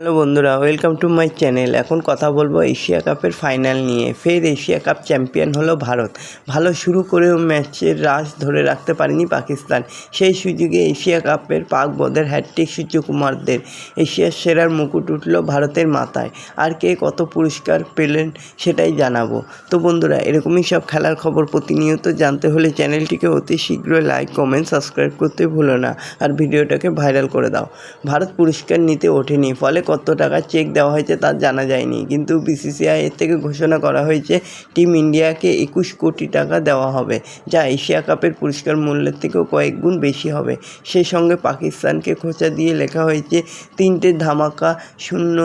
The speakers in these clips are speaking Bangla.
হ্যালো বন্ধুরা ওয়েলকাম টু মাই চ্যানেল এখন কথা বলব এশিয়া কাপের ফাইনাল নিয়ে। ফের এশিয়া কাপ চ্যাম্পিয়ন হলো ভারত। ভালো শুরু করেও ম্যাচের রাশ ধরে রাখতে পারেনি পাকিস্তান। সেই সুযোগে এশিয়া কাপের পাক বদের হ্যাট্রিক সূর্যকুমারদের এশিয়ার সেরার মুকুট উঠল ভারতের মাথায়। আর কে কত পুরস্কার পেলেন সেটাই জানাব। তো বন্ধুরা, এরকমই সব খেলার খবর প্রতিনিয়ত জানতে হলে চ্যানেলটিকে অতি শীঘ্রই লাইক কমেন্ট সাবস্ক্রাইব করতে ভুলো না। আর ভিডিওটাকে ভাইরাল করে দাও। ভারত পুরস্কার নিতে ওঠেনি, ফলে কত টাকা চেক দেওয়া হয়েছে তা জানা যায়নি। কিন্তু বিসিসিআই এর থেকে ঘোষণা করা হয়েছে টিম ইন্ডিয়াকে একুশ কোটি টাকা দেওয়া হবে, যা এশিয়া কাপের পুরস্কার মূল্যের থেকেও কয়েক গুণ বেশি হবে। সেই সঙ্গে পাকিস্তানকে খোঁচা দিয়ে লেখা হয়েছে, তিনটে ধামাকা শূন্য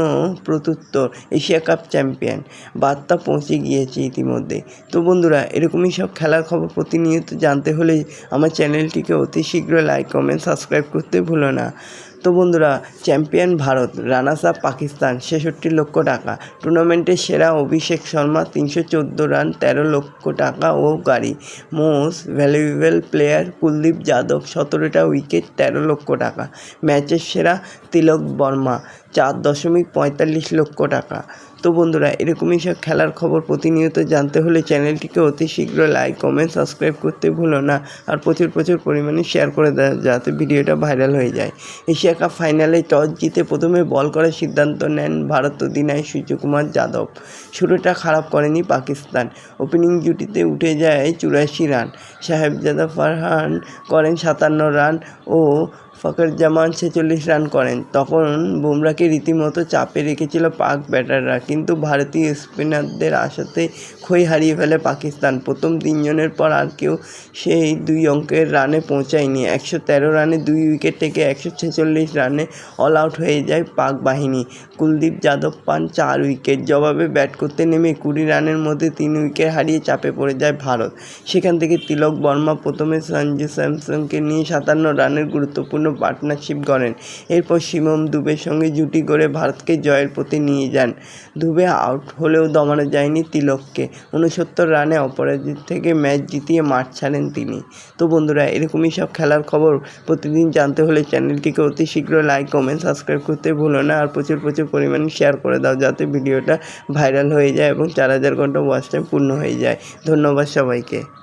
প্রত্যুত্তর, এশিয়া কাপ চ্যাম্পিয়ন। বার্তা পৌঁছে গিয়েছে ইতিমধ্যে। তো বন্ধুরা, এরকমই সব খেলার খবর প্রতিনিয়ত জানতে হলে আমার চ্যানেলটিকে অতি শীঘ্র লাইক কমেন্ট সাবস্ক্রাইব করতে ভুলো না। তো বন্ধুরা, champion Bharat, runners up Pakistan, ছেষট্টি লক্ষ টাকা। টুর্নামেন্টের সেরা অভিষেক শর্মা, তিনশো চোদ্দ রান, তেরো লক্ষ টাকা ও গাড়ি। Most valuable player Kuldeep Yadav, সতেরোটা উইকেট, তেরো লক্ষ টাকা। ম্যাচের সেরা তিলক বর্মা, চার দশমিক পঁয়তাল্লিশ লক্ষ টাকা। তো বন্ধুরা, এরকমই সব খেলার খবর প্রতিনিয়ত জানতে হলে চ্যানেলটিকে অতি শীঘ্র লাইক কমেন্ট সাবস্ক্রাইব করতে ভুলো না আর প্রচুর প্রচুর পরিমাণে শেয়ার করে দেয় যাতে ভিডিওটা ভাইরাল হয়ে যায়। এশিয়া কাপ ফাইনালে টস জিতে প্রথমে বল করার সিদ্ধান্ত নেন ভারত অধিনায়ক সূর্যকুমার যাদব। শুরুটা খারাপ করেনি পাকিস্তান। ওপেনিং জুটিতে উঠে যায় চুরাশি রান সাহেবজাদা ফারহান করেন সাতান্ন রান ও ফখর জামান ছেচল্লিশ রান করেন। তখন বুমরাকে রীতিমতো চাপে রেখেছিল পাক ব্যাটাররা। কিন্তু ভারতীয় স্পিনারদের আশাতে খই হারিয়ে ফেলে পাকিস্তান। প্রথম তিনজনের পর আর কেউ সেই দুই অঙ্কের রানে পৌঁছায়নি। একশো তেরো রানে দুই উইকেট থেকে একশো ছেচল্লিশ রানে অল আউট হয়ে যায় পাক বাহিনী। কুলদীপ যাদব পান চার উইকেট। জবাবে ব্যাট করতে নেমে কুড়ি রানের মধ্যে তিন উইকেট হারিয়ে চাপে পড়ে যায় ভারত। সেখান থেকে তিলক বর্মা প্রথমে সঞ্জু স্যামসনকে নিয়ে সাতান্ন রানের গুরুত্বপূর্ণ পার্টনারশিপ গড়েন। এরপর শিবম দুবের সঙ্গে জুটি করে ভারতকে জয়ের পথে নিয়ে যান। দুবে আউট হলেও দমানো যায়নি তিলককে। উনসত্তর রানে অপরাজিত থেকে ম্যাচ জিতিয়ে মাঠ ছাড়েন তিনি। তো বন্ধুরা, এরকমই সব খেলার খবর প্রতিদিন জানতে হলে চ্যানেলটিকে অতি শীঘ্র লাইক কমেন্ট সাবস্ক্রাইব করতে ভুলো না। আর প্রচুর প্রচুর পরিমাণে শেয়ার করে দাও যাতে ভিডিওটা ভাইরাল হয়ে যায় এবং চার হাজার ঘণ্টা ওয়াচ টাইম পূর্ণ হয়ে যায়। ধন্যবাদ সবাইকে।